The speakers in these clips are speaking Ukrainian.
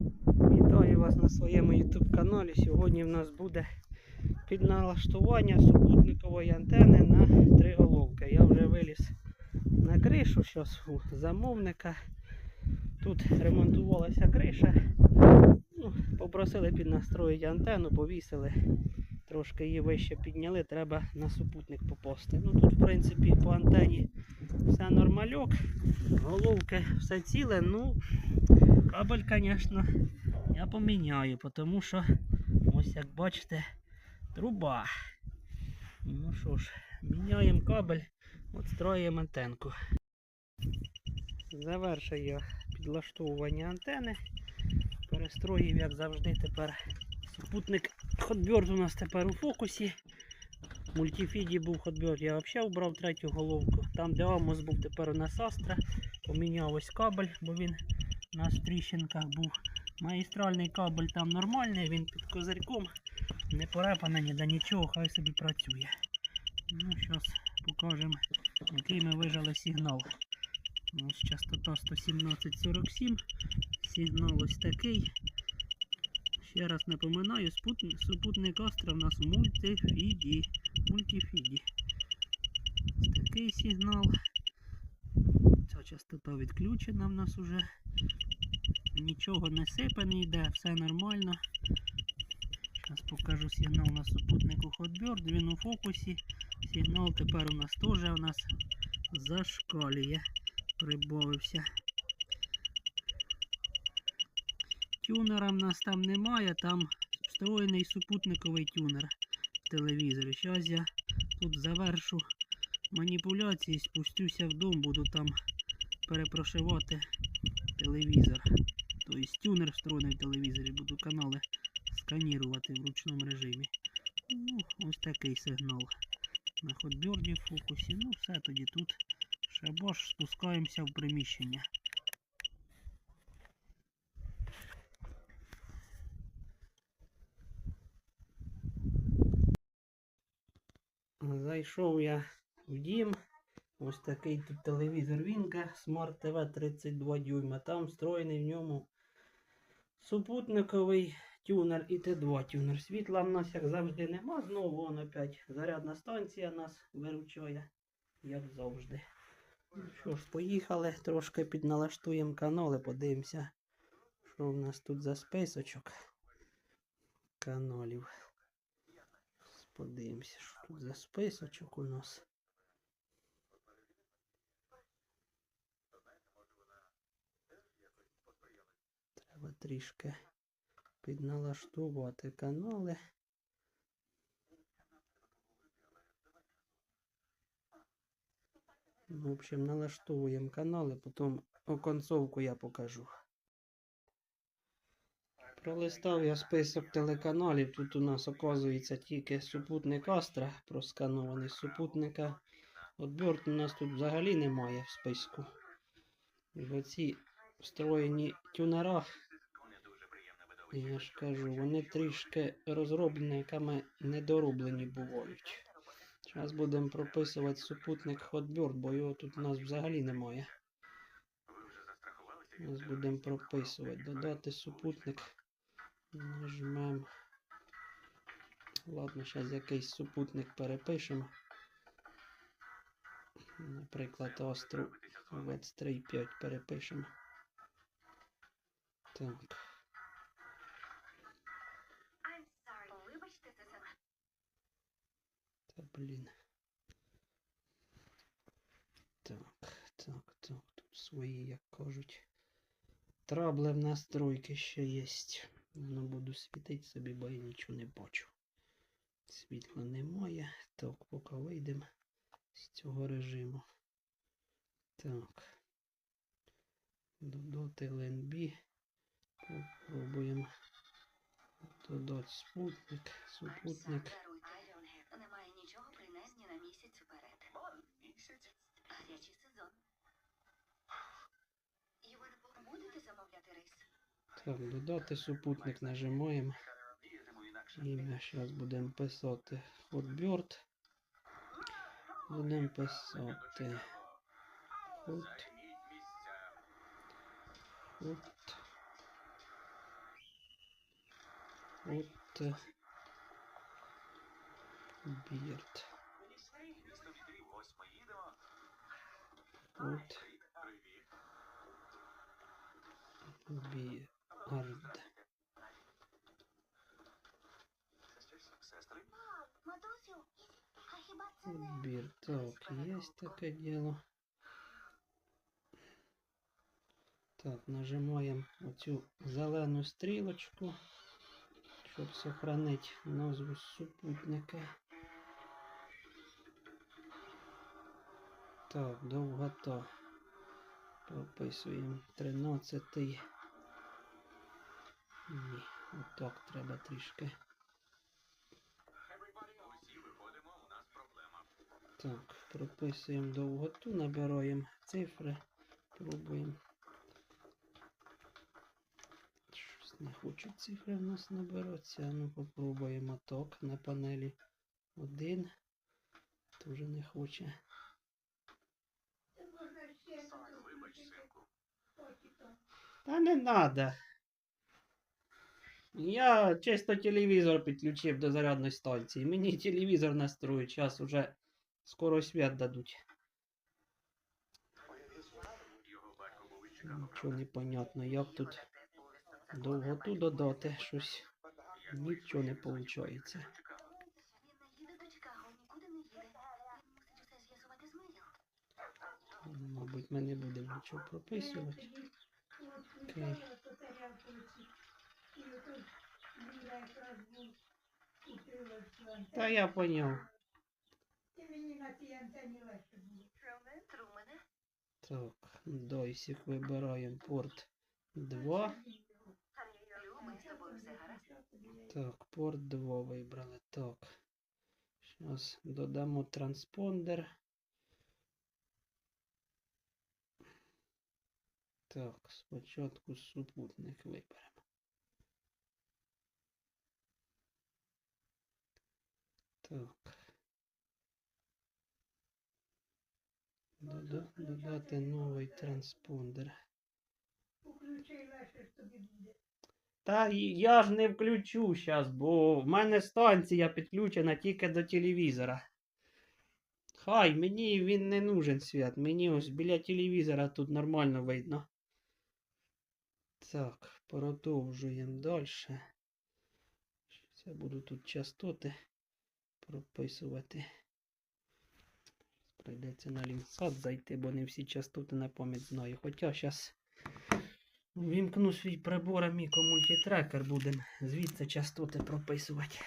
Вітаю вас на своєму YouTube каналі. Сьогодні в нас буде підналаштування супутникової антени на три головки. Я вже виліз на кришу, зараз у замовника. Тут ремонтувалася криша. Ну, попросили піднастроїти антенну, повісили. Трошки її вище підняли, треба на супутник попасти. Ну тут, в принципі, по антені все нормальок. Головки все ціле, ну кабель, звісно, я поміняю, тому що ось як бачите, труба. Ну що ж, міняємо кабель, відстроюємо антенку. Завершую я підлаштовування антени. Перестроїв, як завжди, тепер супутник Hotbird у нас тепер у фокусі. В мультифіді був Hotbird, я взагалі обрав третю головку. Там, де Амос був, тепер у нас Astra. Поміняв ось кабель, бо він у нас в був. Магістральний кабель там нормальний, він під козирьком, не порепаний ніде нічого, хай собі працює. Ну, зараз покажемо, який ми вижали сигнал. Ось частота 117.47. Сигнал ось такий. Ще раз напоминаю, супутник Астра в нас мультифіді. Мультифіді. Ось такий сигнал. Ця частота відключена в нас уже. Нічого не сипе, не йде, все нормально. Зараз покажу сигнал на супутнику Hotbird, він у фокусі. Сигнал тепер у нас теж у нас зашкалює, прибавився. Тюнера в нас там немає, там встроєний супутниковий тюнер в телевізорі. Зараз я тут завершу маніпуляції, спустюся в дом, буду там перепрошивати телевізор. Тобто тюнер встроєний в телевізорі, буду канали сканірувати в ручному режимі. Ну, ось такий сигнал. На ходберді в фокусі. Ну все тоді тут. Шабаш, спускаємося в приміщення. Зайшов я в дім. Ось такий тут телевізор Вінка Smart TV 32 дюйма. Там встроєний в ньому супутниковий тюнер і Т2 тюнер. Світла в нас, як завжди, нема. Знову вон опять зарядна станція нас виручає, як завжди. Ну Що ж, поїхали, трошки підналаштуємо канали, подивимося, що в нас тут за списочок каналів. Подивимося, що тут за списочок у нас. Треба трішки підналаштувати канали. В общем, налаштовуємо канали, потім оконцовку я покажу. Пролистав я список телеканалів. Тут у нас оказується тільки супутник Астра просканований. Супутника Отборт у нас тут взагалі немає в списку. І оці встроєні тюнера, я ж кажу, вони трішки розроблені, якими недороблені бувають. Зараз будемо прописувати супутник Hotbird, бо його тут у нас взагалі немає. Зараз будемо прописувати. Додати супутник. Нажмемо. Ладно, зараз якийсь супутник перепишемо. Наприклад, Остров Вец 3.5 перепишемо. Так. Та блін. Так, так, так. Тут свої, як кажуть. Трабли в настройки ще є. Ну, буду світити собі, бо я нічого не бачу. Світла немає. Так, поки вийдемо з цього режиму. Так. Додати LNB. Попробуємо додати спутник. Супутник. Сезон. Так, додати супутник нажимаємо. І ми зараз будемо писати Hotbird. Будемо писати Hot. Hot. От е, От Бірд. Матусю, а хіба це не Бірд. Так, є таке діло. Так, нажимаємо оцю зелену стрілочку, щоб сохранити назву супутника. Так, довгота. Прописуємо 13. Ні, отак треба трішки. Так, прописуємо довготу, набираємо цифри, пробуємо. Щось не хочуть цифри в нас набиратися. Ну попробуємо так на панелі. Один. Тоже не хоче. Та не надо. Я чисто телевізор підключив до зарядної станції. Мені телевізор настроїть. Зараз уже скоро свят дадуть. Нічого не понятно, як тут довготу додати щось. Нічого не виходить. Мабуть, ми не будемо нічого прописувати. Окей. Та я поняв. Ти мені на цій антені легше було. Трумене, Так, дойсик вибираємо порт 2. любий, з тобою все гаразд. Так, порт 2 вибрали. Так. Зараз додамо транспондер. Так, спочатку супутник виберемо. Так. Додати новий транспондер. Та я ж не включу зараз, бо в мене станція підключена тільки до телевізора. Хай, мені він не нужен свят. Мені ось біля телевізора тут нормально видно. Так, продовжуємо далі. Я буду тут частоти прописувати. Прийдеться на лінсад зайти, бо не всі частоти на пам'ять знаю. Хоча зараз Вімкну свій прибор Amico Multitracker, будемо звідси частоти прописувати.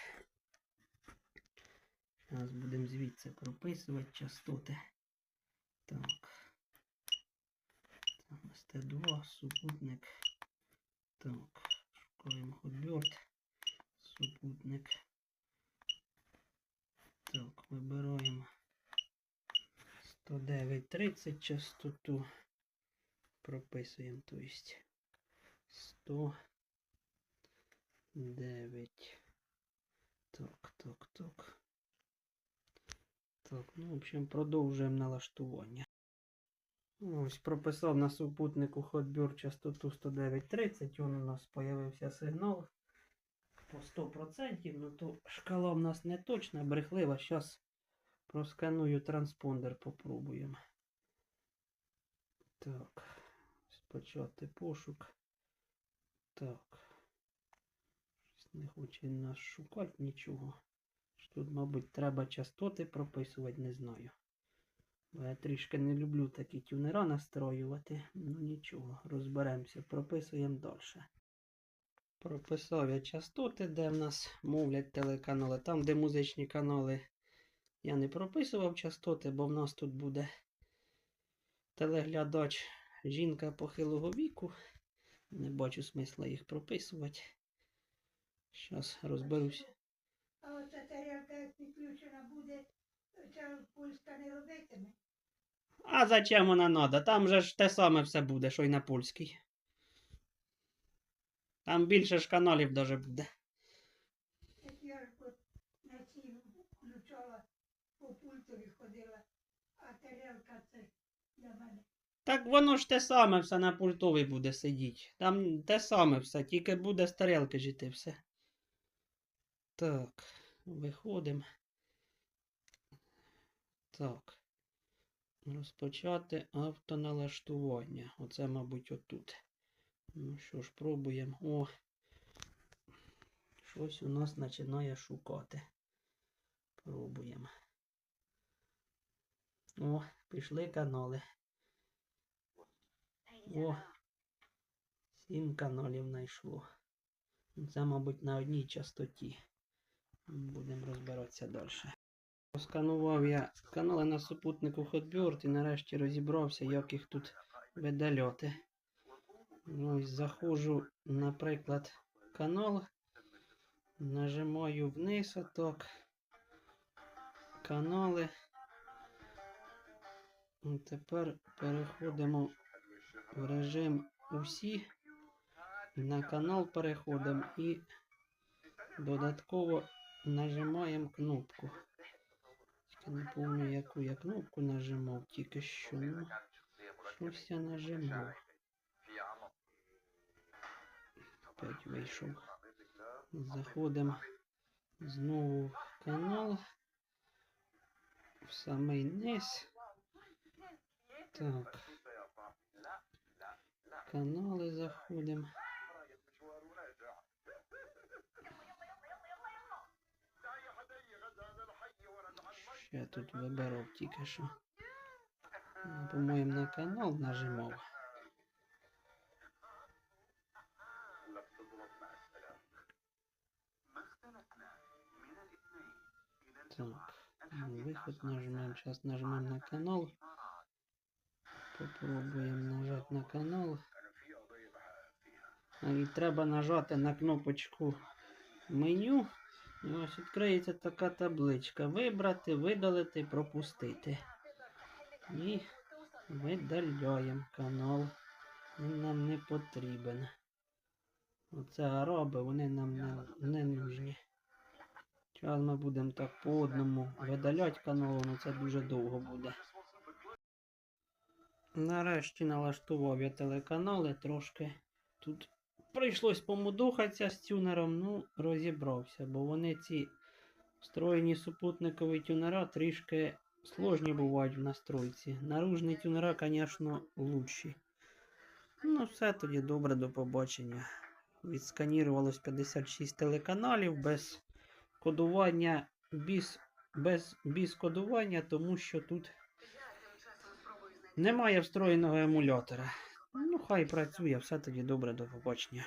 Зараз будемо звідси прописувати частоти. Так. Це у нас Т2, супутник. Так, шукаємо Hotbird. Супутник. Так, вибираємо 109.30 частоту. Прописуємо, то есть 109. Так, так, так. Так, ну, в общем, продовжуємо налаштування. Ось прописав на супутнику Hotbird частоту 109.30. Он у нас з'явився сигнал по 100%. Ну то шкала в нас не точна, брехлива. Зараз просканую транспондер, попробуємо. Так. Почати пошук. Так. Не хоче нас шукати нічого. Тут, мабуть, треба частоти прописувати, не знаю. Бо я трішки не люблю такі тюнера настроювати. Ну нічого, розберемося, прописуємо далі. Прописав я частоти, де в нас мовлять телеканали. Там, де музичні канали, я не прописував частоти, бо в нас тут буде телеглядач жінка похилого віку. Не бачу смисла їх прописувати. Зараз розберусь. А оця тарілка, підключена буде, ця пульска не робитиме. А зачем вона надо? Там же ж те саме все буде, що й на польській. Там більше ж каналів даже буде. Як я ж от на цій включала, по пультові ходила, а тарілка це для мене. Так воно ж те саме все на пультовій буде сидіти. Там те саме все, тільки буде з тарелки жити все. Так, виходимо. Так. Розпочати автоналаштування. Оце, мабуть, отут. Ну що ж, пробуємо. О. Щось у нас починає шукати. Пробуємо. О, пішли канали. О, сім каналів знайшло. Це, мабуть, на одній частоті. Будемо розбиратися далі. Просканував я канали на супутнику Hotbird і нарешті розібрався, як їх тут видаляти. Ну, ось заходжу, наприклад, канал, нажимаю вниз отак. Канали. І тепер переходимо в режим усі. На канал переходимо і додатково нажимаємо кнопку. Не пам'ятаю, яку я кнопку нажимав, тільки що. Щось я нажимав. Опять вийшов. Заходимо знову в канал. В самий низ. Так. Канали заходимо. Ще тут вибирав тільки що. Ну, По-моєму, на канал нажимав. Так, ну, виход нажмем. Сейчас нажмем на канал. Попробуємо нажати на канал. А, І треба нажати на кнопочку меню. І ось відкриється така табличка. Вибрати, видалити, пропустити. І видаляємо канал. Він нам не потрібен. Оце араби, вони нам не, не нужні. Зараз ми будемо так по одному видаляти канал, але це дуже довго буде. Нарешті налаштував я телеканали трошки. Тут прийшлось помудухатися з тюнером, ну, розібрався, бо вони ці встроєні супутникові тюнера трішки сложні бувають в настройці. Наружні тюнера, звісно, лучші. Ну, все тоді добре, до побачення. Відсканірувалось 56 телеканалів без кодування, без, без, без кодування, тому що тут немає встроєного емулятора. Ну, хай працює, все тоді добре, до побачення.